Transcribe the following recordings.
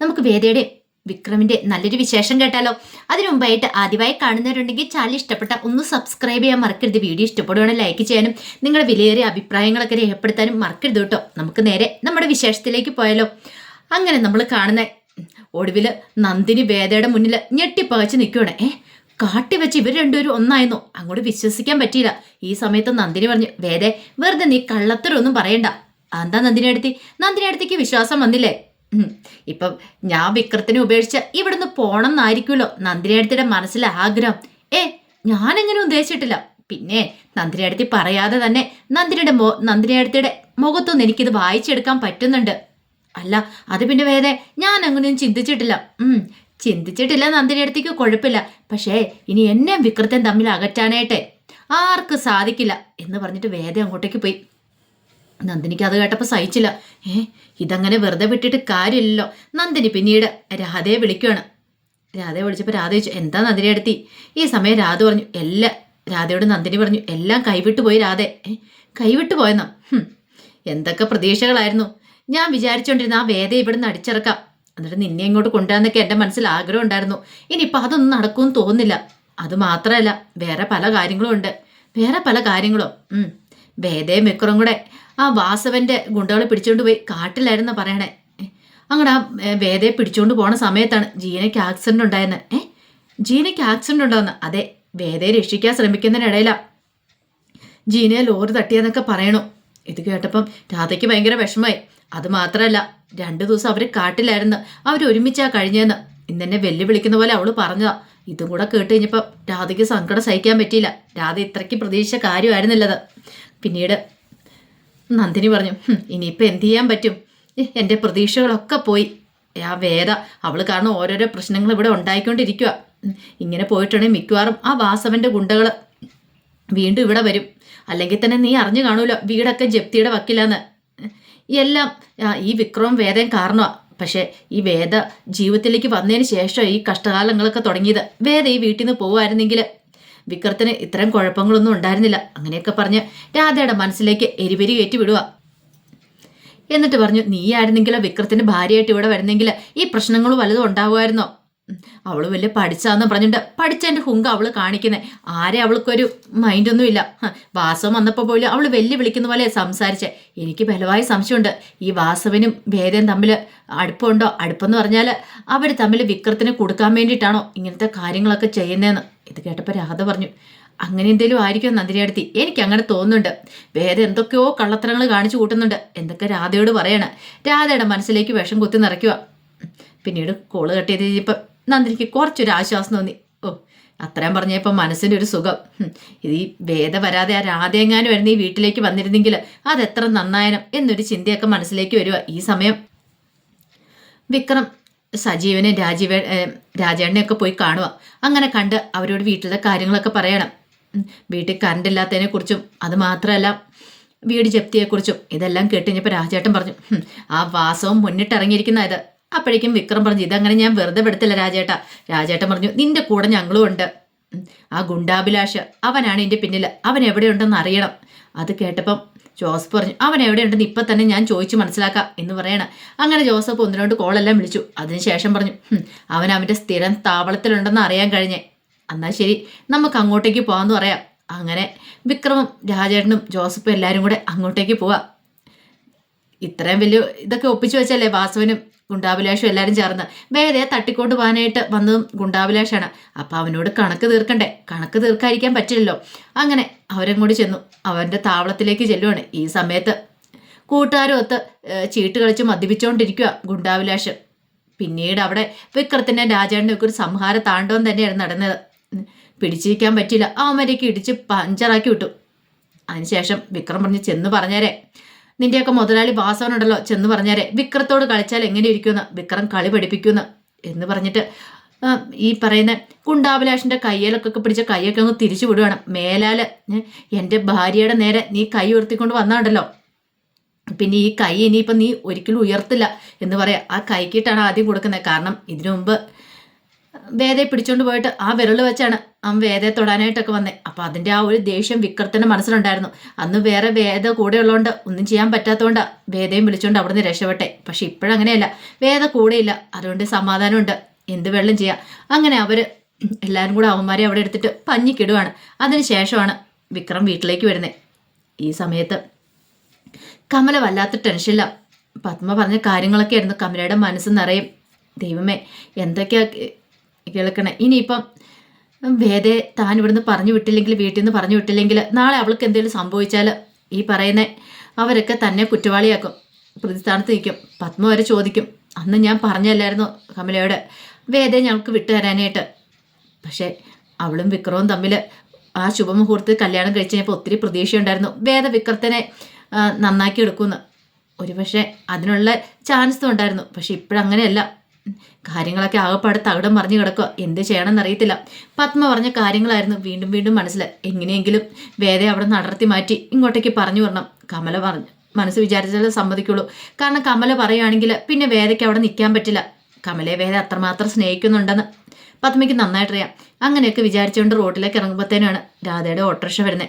നമുക്ക് വേദയുടെ വിക്രമിന്റെ നല്ലൊരു വിശേഷം കേട്ടാലോ? അതിനു മുമ്പായിട്ട് ആദ്യമായി കാണുന്നവരുണ്ടെങ്കിൽ ചാനൽ ഇഷ്ടപ്പെട്ട ഒന്ന് സബ്സ്ക്രൈബ് ചെയ്യാൻ മറക്കരുത്. വീഡിയോ ഇഷ്ടപ്പെടുകയാണ് ലൈക്ക് ചെയ്യാനും നിങ്ങളുടെ വിലയേറിയ അഭിപ്രായങ്ങളൊക്കെ രേഖപ്പെടുത്താനും മറക്കരുത് കേട്ടോ. നമുക്ക് നേരെ നമ്മുടെ വിശേഷത്തിലേക്ക് പോയാലോ? അങ്ങനെ നമ്മൾ കാണുന്ന ഒടുവിൽ നന്ദിനി വേദയുടെ മുന്നിൽ ഞെട്ടിപ്പകച്ച് നിൽക്കുകയാണ് ഏഹ് കാട്ടി വെച്ച് ഇവർ രണ്ടുപേരും ഒന്നായിരുന്നു അങ്ങോട്ട് വിശ്വസിക്കാൻ പറ്റിയില്ല. ഈ സമയത്ത് നന്ദിനി പറഞ്ഞു വേദേ വെറുതെ നീ കള്ളത്തരൊന്നും പറയണ്ട. എന്താ നന്ദിനി അടുത്തി? നന്ദിനി അടുത്തേക്ക് വിശ്വാസം വന്നില്ലേ. ഇപ്പം ഞാൻ വിക്രത്തിനെ ഉപേക്ഷിച്ച് ഇവിടുന്ന് പോണം എന്നായിരിക്കുമല്ലോ നന്ദിനി അടുത്തിയുടെ മനസ്സിലെ ആഗ്രഹം. ഏ ഞാനെങ്ങനെ ഉദ്ദേശിച്ചിട്ടില്ല. പിന്നെ നന്ദിനി അടുത്തി പറയാതെ തന്നെ നന്ദിനിയുടെ മോ നന്ദിനി അടുത്തിയുടെ മുഖത്തൊന്നും എനിക്കിത് വായിച്ചെടുക്കാൻ പറ്റുന്നുണ്ട്. അല്ല അത് പിന്നെ വേറെ ഞാൻ അങ്ങനെയൊന്നും ചിന്തിച്ചിട്ടില്ല ചിന്തിച്ചിട്ടില്ല നന്ദിനി അടുത്തേക്ക് കുഴപ്പമില്ല. പക്ഷേ ഇനി എന്നെ വിക്രത്തൻ തമ്മിൽ അകറ്റാനായിട്ടെ ആർക്ക് സാധിക്കില്ല എന്ന് പറഞ്ഞിട്ട് വേദം അങ്ങോട്ടേക്ക് പോയി. നന്ദിനിക്ക് അത് കേട്ടപ്പോൾ സഹിച്ചില്ല. ഏ ഇതങ്ങനെ വെറുതെ വിട്ടിട്ട് കാര്യമില്ലല്ലോ. നന്ദിനി പിന്നീട് രാധയെ വിളിക്കുകയാണ് രാധയെ വിളിച്ചപ്പോൾ രാധ ചോദിച്ചു എന്താ നന്ദിനി എടുത്തി? ഈ സമയം രാധ പറഞ്ഞു എല്ലാം രാധയോട് നന്ദിനി പറഞ്ഞു എല്ലാം കൈവിട്ടു പോയി രാധെ. കൈവിട്ടു പോയെന്നോ. എന്തൊക്കെ പ്രതീക്ഷകളായിരുന്നു. ഞാൻ വിചാരിച്ചുകൊണ്ടിരുന്ന ആ വേദ ഇവിടുന്ന് അടിച്ചിറക്കാം. എന്നിട്ട് നിന്നെ ഇങ്ങോട്ട് കൊണ്ടുവന്നൊക്കെ എന്റെ മനസ്സിൽ ആഗ്രഹം ഉണ്ടായിരുന്നു. ഇനിയിപ്പോൾ അതൊന്നും നടക്കുമെന്ന് തോന്നുന്നില്ല. അത് മാത്രമല്ല വേറെ പല കാര്യങ്ങളും ഉണ്ട്. വേറെ പല കാര്യങ്ങളും? ഉം. വേദയും വിക്രം കൂടെ ആ വാസവന്റെ ഗുണ്ടകളെ പിടിച്ചോണ്ട് പോയി കാട്ടിലായിരുന്നു പറയണേ. അങ്ങനെ ആ ഭേദയെ വേദയെ പിടിച്ചോണ്ട് പോണ സമയത്താണ് ജീനയ്ക്ക് ആക്സിഡന്റ് ഉണ്ടായെന്ന്. ഏ ജീനയ്ക്ക് ആക്സിഡന്റ് ഉണ്ടാവുന്ന അതെ വേദയെ രക്ഷിക്കാൻ ശ്രമിക്കുന്നതിനിടയില ജീനയെ ലോറി തട്ടിയെന്നൊക്കെ പറയണു. ഇത് കേട്ടപ്പം രാധയ്ക്ക് ഭയങ്കര വിഷമമായി. അത് മാത്രമല്ല രണ്ടു ദിവസം അവർ കാട്ടിലായിരുന്നു. അവർ ഒരുമിച്ചാ കഴിഞ്ഞതെന്ന് ഇന്നെന്നെ വെല്ലുവിളിക്കുന്ന പോലെ അവൾ പറഞ്ഞതാ. ഇതും കൂടെ കേട്ട് കഴിഞ്ഞപ്പോൾ രാധയ്ക്ക് സങ്കടം സഹിക്കാൻ പറ്റിയില്ല. രാധ ഇത്രയ്ക്ക് പ്രതീക്ഷിച്ച കാര്യമായിരുന്നില്ലത്. പിന്നീട് നന്ദിനി പറഞ്ഞു "ഹും, ഇനിയിപ്പോൾ എന്ത് ചെയ്യാൻ പറ്റും? എന്റെ പ്രതീക്ഷകളൊക്കെ പോയി. ആ വേദ അവൾ കാരണം ഓരോരോ പ്രശ്നങ്ങൾ ഇവിടെ ഉണ്ടായിക്കൊണ്ടിരിക്കുക ഇങ്ങനെ പോയിട്ടുണ്ടെങ്കിൽ മിക്കവാറും ആ വാസവന്റെ ഗുണ്ടകൾ വീണ്ടും ഇവിടെ വരും. അല്ലെങ്കിൽ തന്നെ നീ അറിഞ്ഞു കാണൂല വീടൊക്കെ ജപ്തിയുടെ വക്കിലാന്ന്. എല്ലാം ഈ വിക്രമം വേദയും കാരണമാണ് പക്ഷേ ഈ വേദ ജീവിതത്തിലേക്ക് വന്നതിന് ശേഷം ഈ കഷ്ടകാലങ്ങളൊക്കെ തുടങ്ങിയത്. വേദ ഈ വീട്ടിൽ നിന്ന് പോവായിരുന്നെങ്കിൽ വിക്രത്തിന് ഇത്തരം കുഴപ്പങ്ങളൊന്നും ഉണ്ടായിരുന്നില്ല. അങ്ങനെയൊക്കെ പറഞ്ഞ് രാധയുടെ മനസ്സിലേക്ക് എരിപെരി കയറ്റി വിടുക എന്നിട്ട് പറഞ്ഞു നീയായിരുന്നെങ്കിലോ വിക്രത്തിന്റെ ഭാര്യയായിട്ട് ഇവിടെ വരുന്നെങ്കിൽ ഈ പ്രശ്നങ്ങൾ വലുതും ഉണ്ടാവുമായിരുന്നോ? ഉം. അവൾ വലിയ പഠിച്ചാന്ന് പറഞ്ഞിട്ട് പഠിച്ചതിന്റെ ഹുങ്ക അവൾ കാണിക്കുന്നത് ആരെ അവൾക്കൊരു മൈൻഡൊന്നും ഇല്ല. വാസവം വന്നപ്പോ വന്നപ്പോൾ പോലും അവൾ വെല്ലു വിളിക്കുന്ന പോലെ സംസാരിച്ചേ. എനിക്ക് ബലമായ സംശയമുണ്ട്. ഈ വാസവനും ഭേദയും തമ്മിൽ അടുപ്പമുണ്ടോ? അടുപ്പെന്ന് പറഞ്ഞാൽ അവർ തമ്മിൽ വിക്രത്തിന് കൊടുക്കാൻ വേണ്ടിയിട്ടാണോ ഇങ്ങനത്തെ കാര്യങ്ങളൊക്കെ ചെയ്യുന്നതെന്ന് ഇത് കേട്ടപ്പോൾ രാധ പറഞ്ഞു അങ്ങനെ എന്തെങ്കിലും ആയിരിക്കും നന്ദിനി അടുത്തി എനിക്ക് അങ്ങനെ തോന്നുന്നുണ്ട്. വേറെ എന്തൊക്കെയോ കള്ളത്തരങ്ങൾ കാണിച്ചു കൂട്ടുന്നുണ്ട്. എന്തൊക്കെ രാധയോട് പറയണ? രാധയുടെ മനസ്സിലേക്ക് വിഷം കുത്തി നിറയ്ക്കുക പിന്നീട് കോൾ കട്ട് ചെയ്ത് കഴിഞ്ഞപ്പോൾ നന്ദിനിക്ക് കുറച്ചൊരു ആശ്വാസം തോന്നി. ഓ അത്രയും പറഞ്ഞപ്പോൾ മനസ്സിന്റെ ഒരു സുഖം. ഇത് ഈ വേദ വരാതെ ആ രാധയെങ്ങാനും വരുന്ന ഈ വീട്ടിലേക്ക് വന്നിരുന്നെങ്കിൽ അതെത്ര നന്നായനം എന്നൊരു ചിന്തയൊക്കെ മനസ്സിലേക്ക് വരിക ഈ സമയം. വിക്രം സജീവനെ രാജീവ രാജേണ്ണയൊക്കെ പോയി കാണുക അങ്ങനെ കണ്ട് അവരോട് വീട്ടിലെ കാര്യങ്ങളൊക്കെ പറയണം. വീട്ടിൽ കറണ്ട് ഇല്ലാത്തതിനെ കുറിച്ചും അത് മാത്രമല്ല വീട് ജപ്തിയെക്കുറിച്ചും ഇതെല്ലാം കേട്ടുകഴിഞ്ഞപ്പോൾ രാജേട്ടൻ പറഞ്ഞു ആ വാസവും മുന്നിട്ടിറങ്ങിയിരിക്കുന്ന ഇത്. അപ്പോഴേക്കും വിക്രം പറഞ്ഞു ഇതങ്ങനെ ഞാൻ വെറുതെ പെടുത്തില്ല രാജേട്ട. രാജേട്ടൻ പറഞ്ഞു നിന്റെ കൂടെ ഞങ്ങളും ഉണ്ട്. ആ ഗുണ്ടാഭിലാഷ് അവനാണ് എന്റെ പിന്നിൽ അവൻ എവിടെയുണ്ടെന്ന് അറിയണം. അത് കേട്ടപ്പം ജോസഫ് പറഞ്ഞു അവൻ എവിടെയുണ്ടെന്ന് ഇപ്പം തന്നെ ഞാൻ ചോദിച്ചു മനസ്സിലാക്കാം എന്ന് പറയണം. അങ്ങനെ ജോസഫ് ഒന്ന് രണ്ട് കോളെല്ലാം വിളിച്ചു. അതിനുശേഷം പറഞ്ഞു അവൻ അവന്റെ സ്ഥിരം താവളത്തിലുണ്ടെന്ന് അറിയാൻ കഴിഞ്ഞേ. എന്നാൽ ശരി നമുക്ക് അങ്ങോട്ടേക്ക് പോകാമെന്ന് പറയാം. അങ്ങനെ വിക്രമും രാജേട്ടനും ജോസഫും എല്ലാവരും കൂടെ അങ്ങോട്ടേക്ക് പോവാം. ഇത്രയും വലിയ ഇതൊക്കെ ഒപ്പിച്ചു വെച്ചല്ലേ വാസവനും? ഗുണ്ടാഭിലാഷും എല്ലാവരും ചേർന്ന് വേദയെ തട്ടിക്കൊണ്ട് പോകാനായിട്ട് വന്നതും ഗുണ്ടാഭിലാഷാണ്. അപ്പം അവനോട് കണക്ക് തീർക്കണ്ടേ? കണക്ക് തീർക്കാതിരിക്കാൻ പറ്റില്ലല്ലോ. അങ്ങനെ അവരും കൂടി ചെന്നു. അവന്റെ താവളത്തിലേക്ക് ചെല്ലുവാണ്. ഈ സമയത്ത് കൂട്ടുകാരും ഒത്ത് ചീട്ട് കളിച്ച് മദ്യപിച്ചുകൊണ്ടിരിക്കുക ഗുണ്ടാഭിലാഷം. പിന്നീട് അവിടെ വിക്രത്തിന്റെ രാജാവിന്റെ ഒക്കെ ഒരു സംഹാര താണ്ഡവം തന്നെയാണ് നടന്നത്. പിടിച്ചിരിക്കാൻ പറ്റില്ല അവന്മാരേക്ക് ഇടിച്ച് പഞ്ചറാക്കി വിട്ടു. അതിനുശേഷം വിക്രം പറഞ്ഞ് ചെന്ന് പറഞ്ഞേരെ. നിന്റെയൊക്കെ മുതലാളി വാസവനുണ്ടല്ലോ ചെന്ന് പറഞ്ഞേരെ വിക്രത്തോട് കളിച്ചാൽ എങ്ങനെ ഇരിക്കുമെന്ന് വിക്രം കളി പഠിപ്പിക്കുമെന്ന് എന്ന് പറഞ്ഞിട്ട് ഈ പറയുന്ന കുണ്ടാഭിലാഷിന്റെ കയ്യിലൊക്കെ പിടിച്ച കൈയൊക്കെ അങ്ങ് തിരിച്ചു വിടുവാണ്. മേലാൽ ഏ, എന്റെ ഭാര്യയുടെ നേരെ നീ കൈ ഉയർത്തിക്കൊണ്ട് വന്നാണ്ടല്ലോ. പിന്നെ ഈ കൈ ഇനിയിപ്പം നീ ഒരിക്കലും ഉയർത്തില്ല എന്ന് പറയാം. ആ കൈക്കിട്ടാണ് ആദ്യം കൊടുക്കുന്നത്. കാരണം ഇതിനു മുമ്പ് വേദയെ പിടിച്ചോണ്ട് പോയിട്ട് ആ വിരൽ വെച്ചാണ് വേദയെ തൊടാനായിട്ടൊക്കെ വന്നേ. അപ്പം അതിന്റെ ആ ഒരു ദേഷ്യം വിക്രത്തിന്റെ മനസ്സിലുണ്ടായിരുന്നു. അന്ന് വേറെ വേദ കൂടെ ഉള്ളതുകൊണ്ട് ഒന്നും ചെയ്യാൻ പറ്റാത്തതുകൊണ്ട് വേദയും വിളിച്ചുകൊണ്ട് അവിടുന്ന് രക്ഷപ്പെട്ടെ. പക്ഷെ ഇപ്പോഴങ്ങനെയല്ല. വേദ കൂടെയില്ല അതുകൊണ്ട് സമാധാനമുണ്ട്. എന്ത് വെള്ളം ചെയ്യാം. അങ്ങനെ അവർ എല്ലാവരും കൂടെ അവന്മാരെ അവിടെ എടുത്തിട്ട് പഞ്ഞിക്കിടുവാണ്. അതിന് ശേഷമാണ് വിക്രം വീട്ടിലേക്ക് വരുന്നത് ഈ സമയത്ത് കമല വല്ലാത്ത ടെൻഷനില്ല പത്മ പറഞ്ഞ കാര്യങ്ങളൊക്കെ ആയിരുന്നു കമലയുടെ മനസ്സ് നിറയും. ദൈവമേ എന്തൊക്കെയാ കേൾക്കണേ? ഇനിയിപ്പം വേദയെ താൻ ഇവിടുന്ന് പറഞ്ഞു വിട്ടില്ലെങ്കിൽ വീട്ടിൽ നിന്ന് പറഞ്ഞു വിട്ടില്ലെങ്കിൽ നാളെ അവൾക്ക് എന്തെങ്കിലും സംഭവിച്ചാൽ ഈ പറയുന്ന അവരൊക്കെ തന്നെ കുറ്റവാളിയാക്കും. പ്രതിസ്ഥാനത്ത് നിൽക്കും. പത്മ വരെ ചോദിക്കും. അന്ന് ഞാൻ പറഞ്ഞല്ലായിരുന്നു കമലയോട് വേദ ഞങ്ങൾക്ക് വിട്ടുതരാനായിട്ട് പക്ഷേ അവളും വിക്രവും തമ്മിൽ ആ ശുഭമുഹൂർത്തത്തിൽ കല്യാണം കഴിച്ച് കഴിഞ്ഞപ്പോൾ ഒത്തിരി പ്രതീക്ഷയുണ്ടായിരുന്നു. വേദ വിക്രത്തിനെ നന്നാക്കി എടുക്കുമെന്ന്. ഒരുപക്ഷെ അതിനുള്ള ചാൻസും ഉണ്ടായിരുന്നു. പക്ഷെ ഇപ്പോഴങ്ങനെയല്ല. കാര്യങ്ങളൊക്കെ ആകപ്പാട് തകിടം മറിഞ്ഞു കിടക്കുക. എന്ത് ചെയ്യണമെന്ന് അറിയത്തില്ല പത്മ പറഞ്ഞ കാര്യങ്ങളായിരുന്നു വീണ്ടും വീണ്ടും മനസ്സിൽ എങ്ങനെയെങ്കിലും വേദയെ അവിടെ നടത്തി മാറ്റി ഇങ്ങോട്ടേക്ക് പറഞ്ഞു വരണം. കമല പറഞ്ഞു മനസ്സ് വിചാരിച്ചാലേ സമ്മതിക്കുള്ളൂ. കാരണം കമല പറയുകയാണെങ്കിൽ പിന്നെ വേദയ്ക്ക് അവിടെ നിൽക്കാൻ പറ്റില്ല. കമലയെ വേദ അത്രമാത്രം സ്നേഹിക്കുന്നുണ്ടെന്ന് പത്മയ്ക്ക് നന്നായിട്ടറിയാം. അങ്ങനെയൊക്കെ വിചാരിച്ചുകൊണ്ട് റോഡിലേക്ക് ഇറങ്ങുമ്പോഴത്തേനാണ് രാധയുടെ ഓട്ടോറിക്ഷ വരുന്നത്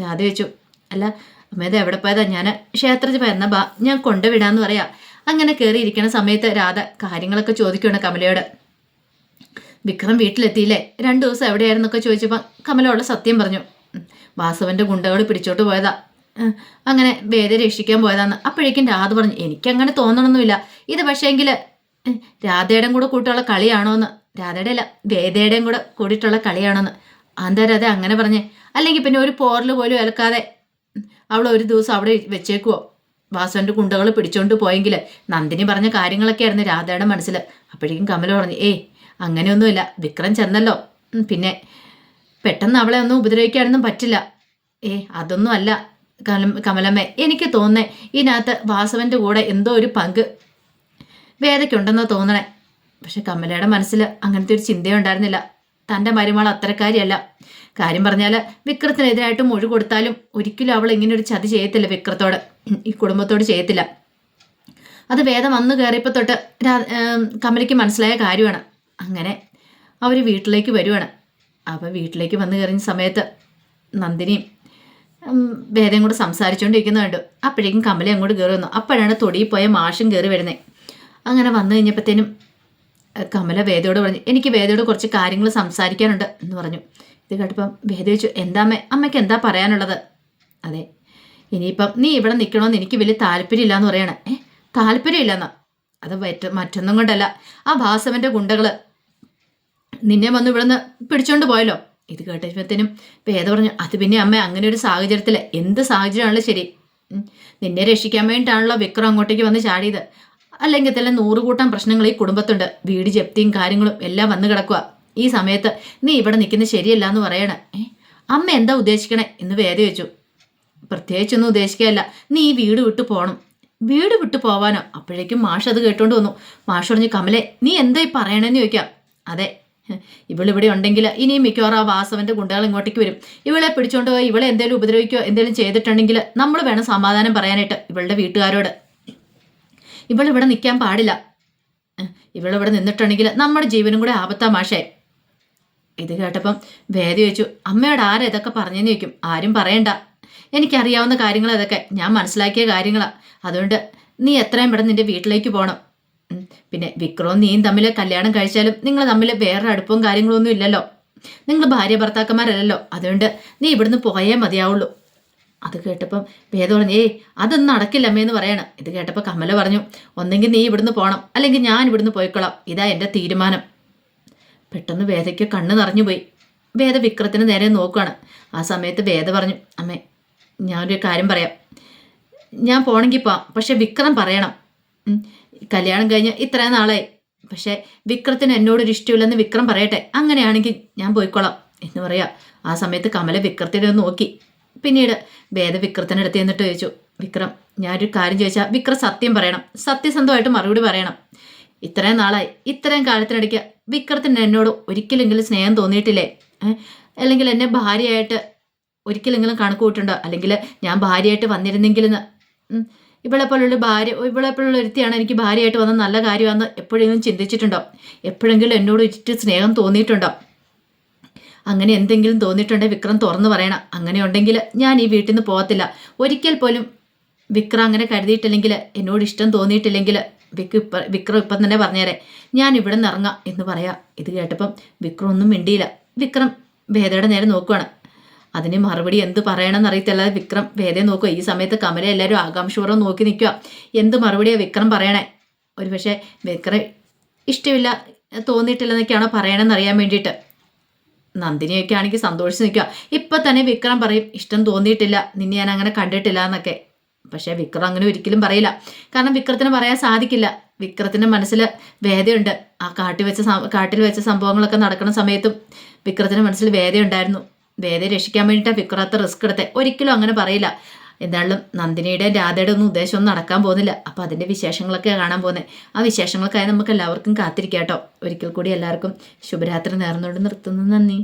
രാധ വെച്ചു അല്ല അമ്മേത് എവിടെ പോയതാ? ഞാൻ ക്ഷേത്രത്തിൽ പോയെന്ന. ബാ ഞാൻ കൊണ്ടുവിടാന്ന് പറയാ. അങ്ങനെ കയറിയിരിക്കുന്ന സമയത്ത് രാധ കാര്യങ്ങളൊക്കെ ചോദിക്കുകയാണ് കമലയോട്. വിക്രം വീട്ടിലെത്തിയില്ലേ? രണ്ടു ദിവസം എവിടെയായിരുന്നൊക്കെ ചോദിച്ചപ്പോൾ കമലോട് സത്യം പറഞ്ഞു. വാസവന്റെ ഗുണ്ടകൾ പിടിച്ചോട്ട് പോയതാ. അങ്ങനെ വേദ രക്ഷിക്കാൻ പോയതാന്ന്. അപ്പോഴേക്കും രാധ പറഞ്ഞു എനിക്കങ്ങനെ തോന്നണമൊന്നുമില്ല ഇത് പക്ഷേങ്കിൽ രാധയുടെയും കൂടെ കൂട്ടുള്ള കളിയാണോന്ന്. രാധയുടെ അല്ല വേദയുടെയും കൂടെ കൂടിയിട്ടുള്ള കളിയാണോന്ന്. എന്താ രാധ അങ്ങനെ പറഞ്ഞേ? അല്ലെങ്കിൽ പിന്നെ ഒരു പോറിൽ പോലും ഏൽക്കാതെ അവൾ ഒരു ദിവസം അവിടെ വെച്ചേക്കുവോ? വാസവന്റെ കുണ്ടകൾ പിടിച്ചുകൊണ്ട് പോയെങ്കിൽ നന്ദിനി പറഞ്ഞ കാര്യങ്ങളൊക്കെ ആയിരുന്നു രാധയുടെ മനസ്സിൽ അപ്പോഴേക്കും കമല പറഞ്ഞു ഏയ് അങ്ങനെയൊന്നുമില്ല. വിക്രം ചെന്നല്ലോ. പിന്നെ പെട്ടെന്ന് അവളെ ഒന്നും ഉപദ്രവിക്കാനൊന്നും പറ്റില്ല. ഏ അതൊന്നും അല്ല കമലമ്മേ. എനിക്ക് തോന്നേ ഇതിനകത്ത് വാസവന്റെ കൂടെ എന്തോ ഒരു പങ്ക് വേദയ്ക്കുണ്ടെന്നോ തോന്നണേ. പക്ഷെ കമലയുടെ മനസ്സിൽ അങ്ങനത്തെ ഒരു ചിന്തയുണ്ടായിരുന്നില്ല. തന്റെ മരുമകൾ അത്തരക്കാരിയല്ല. കാര്യം പറഞ്ഞാൽ വിക്രത്തിനെതിരായിട്ട് മൊഴി കൊടുത്താലും ഒരിക്കലും അവൾ ഇങ്ങനെ ഒരു ചതി ചെയ്യത്തില്ല വിക്രത്തോട്. ഈ കുടുംബത്തോട് ചെയ്യത്തില്ല. അത് വേദം വന്നു കയറിയപ്പോൾ തൊട്ട് കമലയ്ക്ക് മനസ്സിലായ കാര്യമാണ്. അങ്ങനെ അവർ വീട്ടിലേക്ക് വരുവാണ്. അപ്പോൾ വീട്ടിലേക്ക് വന്നു കയറിയ സമയത്ത് നന്ദിനിയും വേദം കൂടെ സംസാരിച്ചുകൊണ്ടിരിക്കുന്നത് കണ്ടു. അപ്പോഴേക്കും കമല അങ്ങോട്ട് കയറി വന്നു. അപ്പോഴാണ് തൊടിയിൽ പോയ മാഷും കയറി വരുന്നത് അങ്ങനെ വന്നു കഴിഞ്ഞപ്പോഴത്തേനും കമല വേദയോട് പറഞ്ഞു എനിക്ക് വേദയോട് കുറച്ച് കാര്യങ്ങൾ സംസാരിക്കാനുണ്ട് എന്ന് പറഞ്ഞു. ഇത് കേട്ടപ്പം വേദ ചോദിച്ചു എന്താ അമ്മ അമ്മയ്ക്ക് എന്താ പറയാനുള്ളത്? അതെ ഇനിയിപ്പം നീ ഇവിടെ നിൽക്കണമെന്ന് എനിക്ക് വലിയ താല്പര്യമില്ല എന്ന് പറയണേ. ഏ താല്പര്യമില്ലെന്നാ? അത് മറ്റ മറ്റൊന്നും കൊണ്ടല്ല. ആ ഭാസവന്റെ ഗുണ്ടകൾ നിന്നെ വന്ന് നിന്ന് പിടിച്ചോണ്ട് പോയല്ലോ. ഇത് കേട്ടപ്പോഴത്തേനും വേദ പറഞ്ഞു അത് പിന്നെ അമ്മ അങ്ങനെ ഒരു സാഹചര്യത്തിൽ എന്ത് സാഹചര്യമാണല്ലോ ശരി. നിന്നെ രക്ഷിക്കാൻ വേണ്ടിയിട്ടാണല്ലോ വിക്രം അങ്ങോട്ടേക്ക് വന്ന് ചാടിയത്. അല്ലെങ്കിൽ തന്നെ നൂറുകൂട്ടം പ്രശ്നങ്ങൾ ഈ കുടുംബത്തുണ്ട്. വീട് ജപ്തിയും കാര്യങ്ങളും എല്ലാം വന്നു കിടക്കുക ഈ സമയത്ത് നീ ഇവിടെ നിൽക്കുന്നത് ശരിയല്ല എന്ന് പറയണേ അമ്മ എന്താ ഉദ്ദേശിക്കണേ എന്ന് വേദ വെച്ചു. പ്രത്യേകിച്ചൊന്നും ഉദ്ദേശിക്കുകയല്ല. നീ ഈ വീട് വിട്ടു പോകണം വീട് വിട്ടു പോവാനോ? അപ്പോഴേക്കും മാഷ് അത് കേട്ടുകൊണ്ട് വന്നു. മാഷ് പറഞ്ഞു കമലെ നീ എന്താ ഈ പറയണേന്ന് ചോദിക്കാം. അതെ. ഇവളിവിടെ ഉണ്ടെങ്കിൽ ഇനിയും മിക്കവാറും ആ വാസവന്റെ ഗുണ്ടകൾ ഇങ്ങോട്ടേക്ക് വരും. ഇവളെ പിടിച്ചോണ്ട് പോയി ഇവളെ എന്തെങ്കിലും ഉപദ്രവിക്കോ എന്തെങ്കിലും ചെയ്തിട്ടുണ്ടെങ്കിൽ നമ്മൾ വേണം സമാധാനം പറയാനായിട്ട് ഇവളുടെ വീട്ടുകാരോട്. ഇവളിവിടെ നിൽക്കാൻ പാടില്ല. ഇവളിവിടെ നിന്നിട്ടുണ്ടെങ്കിൽ നമ്മുടെ ജീവനും കൂടെ ആപത്താ മാഷേ. ഇത് കേട്ടപ്പം വേദി ചോദിച്ചു അമ്മയോട് ആരാ ഇതൊക്കെ പറഞ്ഞെന്ന് ചോദിക്കും. ആരും പറയണ്ട. എനിക്കറിയാവുന്ന കാര്യങ്ങൾ അതൊക്കെ ഞാൻ മനസ്സിലാക്കിയ കാര്യങ്ങളാണ് അതുകൊണ്ട് നീ എത്രയും പെട്ടെന്ന് നിന്റെ വീട്ടിലേക്ക് പോകണം പിന്നെ വിക്രവും നീയും തമ്മിൽ കല്യാണം കഴിച്ചാലും നിങ്ങൾ തമ്മിൽ വേറെ അടുപ്പവും കാര്യങ്ങളൊന്നും ഇല്ലല്ലോ. നിങ്ങൾ ഭാര്യ ഭർത്താക്കന്മാരല്ലല്ലോ. അതുകൊണ്ട് നീ ഇവിടുന്ന് പോയേ മതിയാവുള്ളൂ. അത് കേട്ടപ്പം വേദ പറഞ്ഞു ഏയ് അതൊന്നും നടക്കില്ല അമ്മയെന്ന് പറയണം. ഇത് കേട്ടപ്പോൾ കമല പറഞ്ഞു ഒന്നെങ്കിൽ നീ ഇവിടുന്ന് പോകണം അല്ലെങ്കിൽ ഞാൻ ഇവിടുന്ന് പോയിക്കൊള്ളാം. ഇതാ എന്റെ തീരുമാനം. പെട്ടെന്ന് വേദയ്ക്ക് കണ്ണ് നിറഞ്ഞു പോയി. വേദ വിക്രത്തിന് നേരെ നോക്കുകയാണ് ആ സമയത്ത് വേദ പറഞ്ഞു അമ്മേ ഞാനൊരു കാര്യം പറയാം. ഞാൻ പോണെങ്കിൽ പോവാം പക്ഷെ വിക്രം പറയണം. കല്യാണം കഴിഞ്ഞ് ഇത്രയും നാളായി. പക്ഷേ വിക്രത്തിന് എന്നോടൊരു ഇഷ്ടമില്ലെന്ന് വിക്രം പറയട്ടെ. അങ്ങനെയാണെങ്കിൽ ഞാൻ പോയിക്കോളാം എന്ന് പറയാം. ആ സമയത്ത് കമല വിക്രത്തിനെ നോക്കി. പിന്നീട് അടുത്ത് എന്നിട്ട് ചോദിച്ചു വിക്രം ഞാനൊരു കാര്യം ചോദിച്ചാൽ വിക്രം സത്യം പറയണം സത്യസന്ധമായിട്ട് മറുപടി പറയണം. ഇത്രയും നാളായി ഇത്രയും കാലത്തിനിടയ്ക്ക് വിക്രത്തിന് എന്നോട് ഒരിക്കലെങ്കിലും സ്നേഹം തോന്നിയിട്ടില്ലേ? അല്ലെങ്കിൽ എന്നെ ഭാര്യയായിട്ട് ഒരിക്കലെങ്കിലും കണക്ക് കൂട്ടുണ്ടോ അല്ലെങ്കിൽ ഞാൻ ഭാര്യയായിട്ട് വന്നിരുന്നെങ്കിലെന്ന്? ഉം. ഇവളെ പോലുള്ള ഭാര്യ ഇവളെ പോലുള്ള ഒരുത്തിയാണ് എനിക്ക് ഭാര്യയായിട്ട് വന്ന നല്ല കാര്യമാണെന്ന് എപ്പോഴെങ്കിലും ചിന്തിച്ചിട്ടുണ്ടോ? എപ്പോഴെങ്കിലും എന്നോട് ഇച്ചിട്ട് സ്നേഹം തോന്നിയിട്ടുണ്ടോ? അങ്ങനെ എന്തെങ്കിലും തോന്നിയിട്ടുണ്ടെങ്കിൽ വിക്രം തുറന്നു പറയണം. അങ്ങനെ ഉണ്ടെങ്കിൽ ഞാൻ ഈ വീട്ടിൽ നിന്ന് പോകത്തില്ല ഒരിക്കൽ പോലും വിക്രം അങ്ങനെ കരുതിയിട്ടില്ലെങ്കിൽ എന്നോട് ഇഷ്ടം തോന്നിയിട്ടില്ലെങ്കിൽ വിക്ക് ഇപ്പം വിക്രം ഇപ്പം തന്നെ പറഞ്ഞേരെ. ഞാൻ ഇവിടെ നിന്ന് ഇറങ്ങാം എന്ന് പറയാം. ഇത് കേട്ടപ്പം വിക്രം ഒന്നും മിണ്ടിയില്ല. വിക്രം വേദയുടെ നേരെ നോക്കുവാണ്. അതിന് മറുപടി എന്ത് പറയണമെന്ന് അറിയത്തില്ല. വിക്രം വേദയെ നോക്കുക ഈ സമയത്ത് കമല എല്ലാവരും ആകാംക്ഷപൂർവം നോക്കി നിൽക്കുക എന്ത് മറുപടിയാണ് വിക്രം പറയണേ? ഒരു പക്ഷേ വിക്രം ഇഷ്ടമില്ല തോന്നിയിട്ടില്ലെന്നൊക്കെയാണോ പറയണമെന്ന് അറിയാൻ വേണ്ടിയിട്ട്. നന്ദിനിയൊക്കെ ആണെങ്കിൽ സന്തോഷിച്ച് നിൽക്കുക. ഇപ്പം തന്നെ വിക്രം പറയും ഇഷ്ടം തോന്നിയിട്ടില്ല നിന്നെ ഞാൻ അങ്ങനെ കണ്ടിട്ടില്ല എന്നൊക്കെ. പക്ഷേ വിക്രം അങ്ങനെ ഒരിക്കലും പറയില്ല. കാരണം വിക്രത്തിന് പറയാൻ സാധിക്കില്ല. വിക്രത്തിന്റെ മനസ്സിൽ വേദയുണ്ട്. ആ കാട്ടിൽ വെച്ച കാട്ടിൽ വെച്ച സംഭവങ്ങളൊക്കെ നടക്കുന്ന സമയത്തും വിക്രത്തിന്റെ മനസ്സിൽ വേദയുണ്ടായിരുന്നു. വേദയെ രക്ഷിക്കാൻ വേണ്ടിയിട്ടാണ് വിക്രത്തെ റിസ്ക് എടുത്തെ. ഒരിക്കലും അങ്ങനെ പറയില്ല. എന്തായാലും നന്ദിനിയുടെ രാധയുടെ ഒന്നും ഉദ്ദേശമൊന്നും നടക്കാൻ പോകുന്നില്ല. അപ്പോൾ അതിന്റെ വിശേഷങ്ങളൊക്കെ കാണാൻ പോകുന്നത് ആ വിശേഷങ്ങൾക്കായി നമുക്ക് എല്ലാവർക്കും കാത്തിരിക്കാം കേട്ടോ ഒരിക്കൽ കൂടി എല്ലാവർക്കും ശുഭരാത്രി നേർന്നുകൊണ്ട് നിർത്തുന്നു. നന്ദി.